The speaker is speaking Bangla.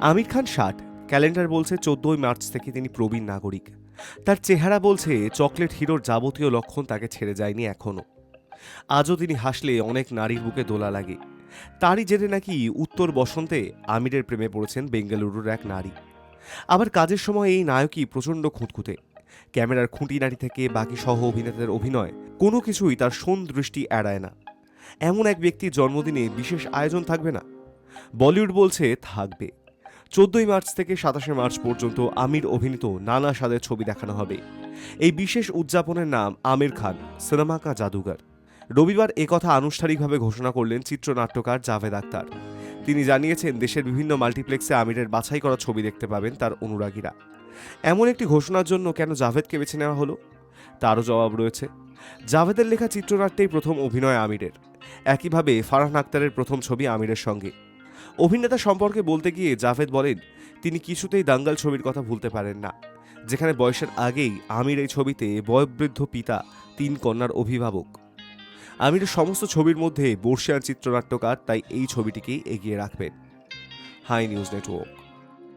আমির খান ষাট, ক্যালেন্ডার বলছে চোদ্দই মার্চ থেকে তিনি প্রবীণ নাগরিক। তার চেহারা বলছে, চকলেট হিরোর যাবতীয় লক্ষণ তাকে ছেড়ে যায়নি এখনও আজও তিনি হাসলে অনেক নারীর বুকে দোলা লাগে। তারই জেরে নাকি উত্তর বসন্তে আমিরের প্রেমে পড়েছেন বেঙ্গালুরুর এক নারী। আবার কাজের সময় এই নায়কই প্রচণ্ড খুঁতখুঁতে। ক্যামেরার খুঁটি খুঁটিনাটি থেকে বাকি সহ অভিনেতাদের অভিনয়, কোনো কিছুই তার সোন দৃষ্টি এড়ায় না। এমন এক ব্যক্তির জন্মদিনে বিশেষ আয়োজন থাকবে না। বলিউড বলছে থাকবে। চোদ্দই মার্চ থেকে সাতাশে মার্চ পর্যন্ত আমির অভিনীত নানা স্বাদের ছবি দেখানো হবে। এই বিশেষ উদযাপনের নাম আমির খান, সিনেমা কা জাদুঘর। রবিবার একথা আনুষ্ঠানিকভাবে ঘোষণা করলেন চিত্রনাট্যকার জাভেদ আক্তার। তিনি জানিয়েছেন, দেশের বিভিন্ন মাল্টিপ্লেক্সে আমিরের বাছাই করা ছবি দেখতে পাবেন তার অনুরাগীরা। এমন একটি ঘোষণার জন্য কেন জাভেদকে বেছে নেওয়া হলো? তারও জবাব রয়েছে। জাভেদের লেখা চিত্রনাট্যেই প্রথম অভিনয় আমিরের। একইভাবে ফারহান আক্তারের প্রথম ছবি আমিরের সঙ্গে। অভিনেতা সম্পর্কে বলতে গিয়ে জাভেদ বলেন, তিনি কিছুতেই দাঙ্গাল ছবির কথা ভুলতে পারেন না। যেখানে বয়সের আগেই আমির এই ছবিতে বয়োবৃদ্ধ পিতা, তিন কন্যার অভিভাবক। আমির সমস্ত ছবির মধ্যে বর্ষিয়ান চিত্রনাট্যকার তাই এই ছবিটিকেই এগিয়ে রাখবেন। Hi news network.